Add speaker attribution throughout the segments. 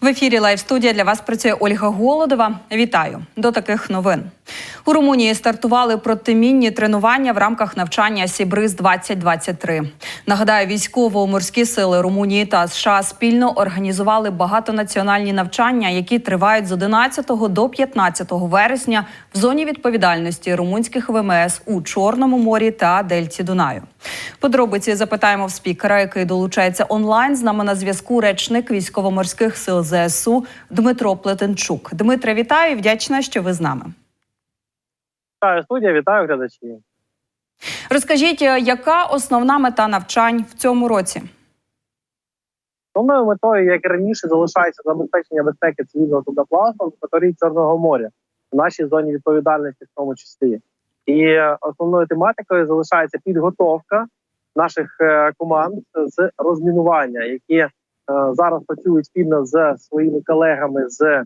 Speaker 1: В ефірі Лайв студія для вас працює Ольга Голодова. Вітаю до таких новин. У Румунії стартували протимінні тренування в рамках навчання Сібриз 2023 Нагадаю, військово-морські сили Румунії та США спільно організували багатонаціональні навчання, які тривають з 11 до 15 вересня в зоні відповідальності румунських ВМС у Чорному морі та Дельті Дунаю. Подробиці запитаємо в спікера, який долучається онлайн. З нами на зв'язку речник військово-морських сил ЗСУ Дмитро Плетенчук. Дмитре, вітаю! Вдячна, що ви з нами.
Speaker 2: Вітаю студія, вітаю глядачів.
Speaker 1: Розкажіть, е, яка основна мета навчань в цьому році?
Speaker 2: Основною метою, як і раніше, залишається забезпечення безпеки цивільного судоплавства в акваторії Чорного моря в нашій зоні відповідальності, в тому числі. І основною тематикою залишається підготовка наших е, команд з розмінування, які зараз працюють спільно з своїми колегами з е,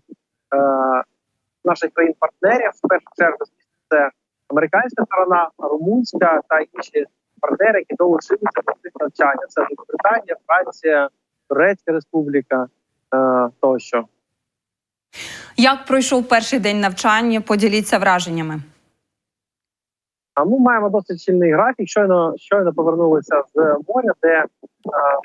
Speaker 2: наших країн-партнерів. В першу чергу це американська сторона, румунська та інші партнери, які долучилися до цих навчань. Це Великобританія, Франція, Турецька Республіка е, тощо.
Speaker 1: Як пройшов перший день навчання? Поділіться враженнями.
Speaker 2: А ми маємо досить щільний графік. Щойно щойно повернулися з моря, де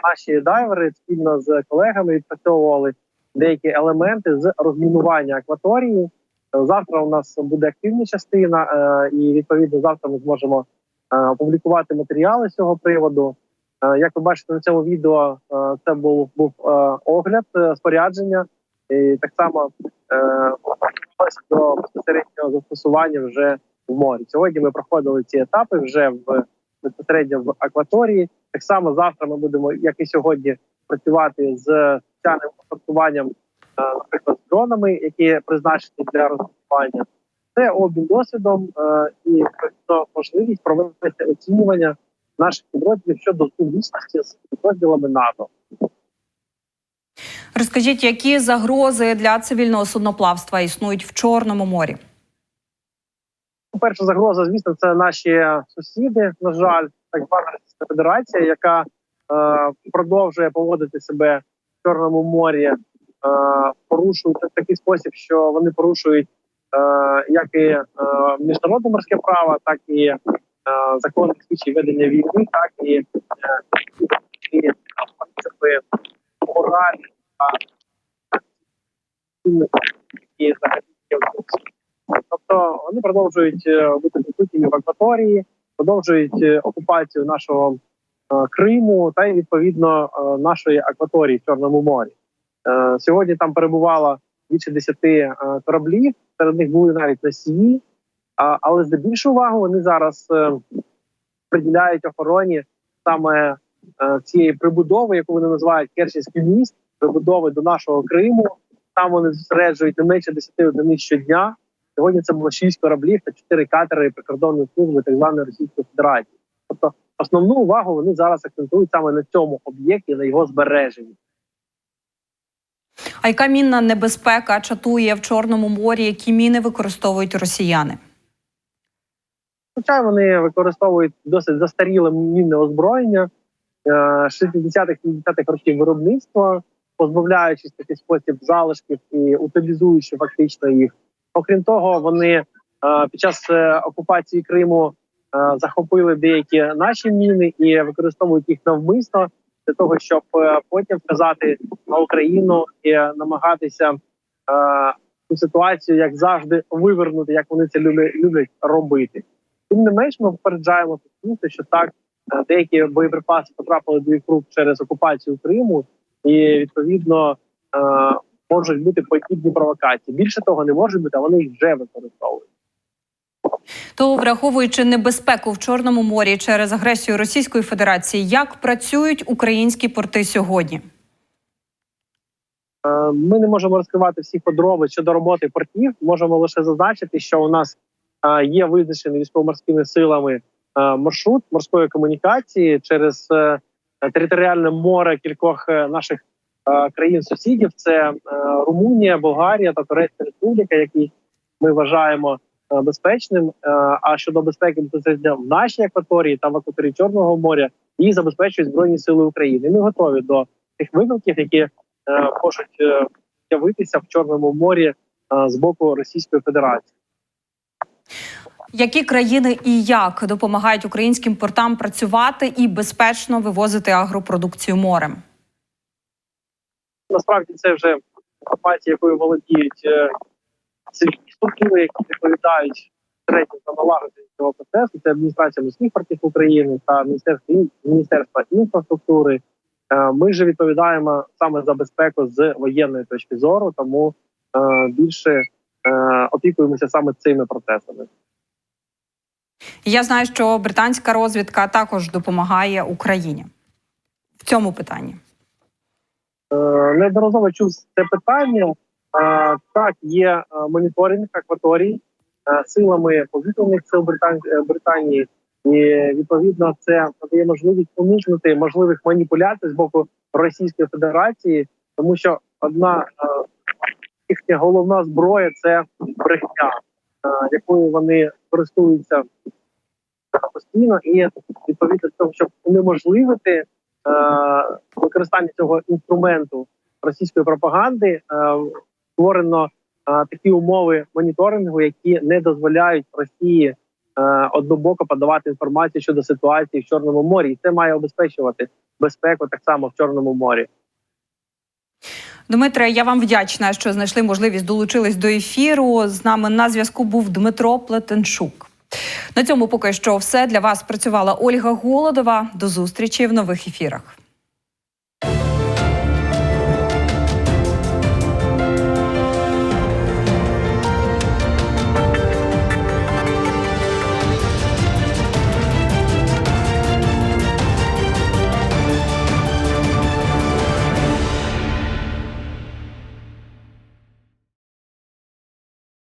Speaker 2: наші дайвери спільно з колегами відпрацьовували деякі елементи з розмінування акваторії. Завтра у нас буде активна частина, е, і відповідно завтра ми зможемо е, опублікувати матеріали з цього приводу. Е, Як ви бачите на цьому відео, це був був огляд спорядження, і так само до безпосереднього застосування вже в морі. Сьогодні ми проходили ці етапи вже в безпосередньо в акваторії. Так само завтра ми будемо, як і сьогодні, працювати з спеціальним сортуванням, е, наприклад, з дронами, які призначені для розмінування. Це обмін досвідом е, і можливість провести оцінювання наших підрозділів щодо сумісності з підрозділами НАТО.
Speaker 1: Розкажіть, які загрози для цивільного судноплавства існують в Чорному морі?
Speaker 2: Перша загроза, звісно, це наші сусіди. На жаль, так звана Російська Федерація, яка е, продовжує поводити себе в Чорному морі, е, порушують в такий спосіб, що вони порушують е, як і е, міжнародне морське право, так і е, закони слідчі ведення війни, так і, е, і принципи моралі та і взагалі є в цьому світі. Тобто вони продовжують е, бути присутніми в акваторії, продовжують е, окупацію нашого е, Криму та й відповідно нашої акваторії в Чорному морі. Сьогодні там перебувало більше десяти е, кораблів, серед них були навіть носії, але здебільшого увагу вони зараз е, приділяють охороні саме е, цієї прибудови, яку вони називають Керченський міст, прибудови до нашого Криму. Там вони зосереджують не менше 10 одиниць щодня. Сьогодні це було 6 кораблів та 4 катери прикордонної служби так званої Російської Федерації. Тобто основну увагу вони зараз акцентують саме на цьому об'єкті, на його збереженні.
Speaker 1: А яка мінна небезпека чатує в Чорному морі? Які міни використовують росіяни?
Speaker 2: Звичайно, вони використовують досить застаріле мінне озброєння е, 60-х-70-х років виробництва, позбавляючись в такий спосіб залишків і утилізуючи фактично їх. Окрім того, вони е, під час е, окупації Криму е, захопили деякі наші міни і використовують їх навмисно для того, щоб потім вказати на Україну і намагатися цю ситуацію, як завжди, вивернути, як вони це люблять, робити. Тим не менш, ми попереджаємо суспільство, що так деякі боєприпаси потрапили до їх рук через окупацію Криму, і відповідно можуть бути подібні провокації. Більше того, не можуть бути, а вони їх вже використовують.
Speaker 1: То враховуючи небезпеку в Чорному морі через агресію Російської Федерації, як працюють українські порти сьогодні?
Speaker 2: Е, Ми не можемо розкривати всіх подробиць щодо роботи портів. Можемо лише зазначити, що у нас е, є визначений військово-морськими силами е, маршрут морської комунікації через територіальне море кількох наших країн-сусідів. Це е, Румунія, Болгарія та Турецька Республіка, які ми вважаємо е, безпечним. Е, А щодо безпеки безпосередньо в нашій акваторії та в акваторії Чорного моря її забезпечують збройні сили України. Ми готові до тих викликів, які е, можуть е, з'явитися в Чорному морі е, з боку Російської Федерації.
Speaker 1: Які країни і як допомагають українським портам працювати і безпечно вивозити агропродукцію морем?
Speaker 2: Насправді це вже інформація, якою володіють е, цивільні структури, які відповідають середньо за налагодження цього процесу. Це адміністрація морських портів України та міністерство міністерства інфраструктури. Е, Ми ж відповідаємо саме за безпеку з воєнної точки зору, тому е, більше е, опікуємося саме цими процесами.
Speaker 1: Я знаю, що британська розвідка також допомагає Україні в цьому питанні.
Speaker 2: Е, неодноразово чув це питання. Е, Так, є е, моніторинг акваторій. Силами повітряних сил Британ- Британії, і відповідно це надає можливість уникнути можливих маніпуляцій з боку Російської Федерації, тому що одна їхня головна зброя це брехня, якою вони користуються постійно, і відповідно того, щоб унеможливити використання цього інструменту російської пропаганди е, створено е, такі умови моніторингу, які не дозволяють Росії е, однобоко подавати інформацію щодо ситуації в Чорному морі, і це має обезпечувати безпеку так само в Чорному морі.
Speaker 1: Дмитре, я вам вдячна, що знайшли можливість долучились до ефіру. З нами на зв'язку був Дмитро Плетенчук. На цьому поки що все для вас працювала Ольга Голодова. До зустрічі в нових ефірах.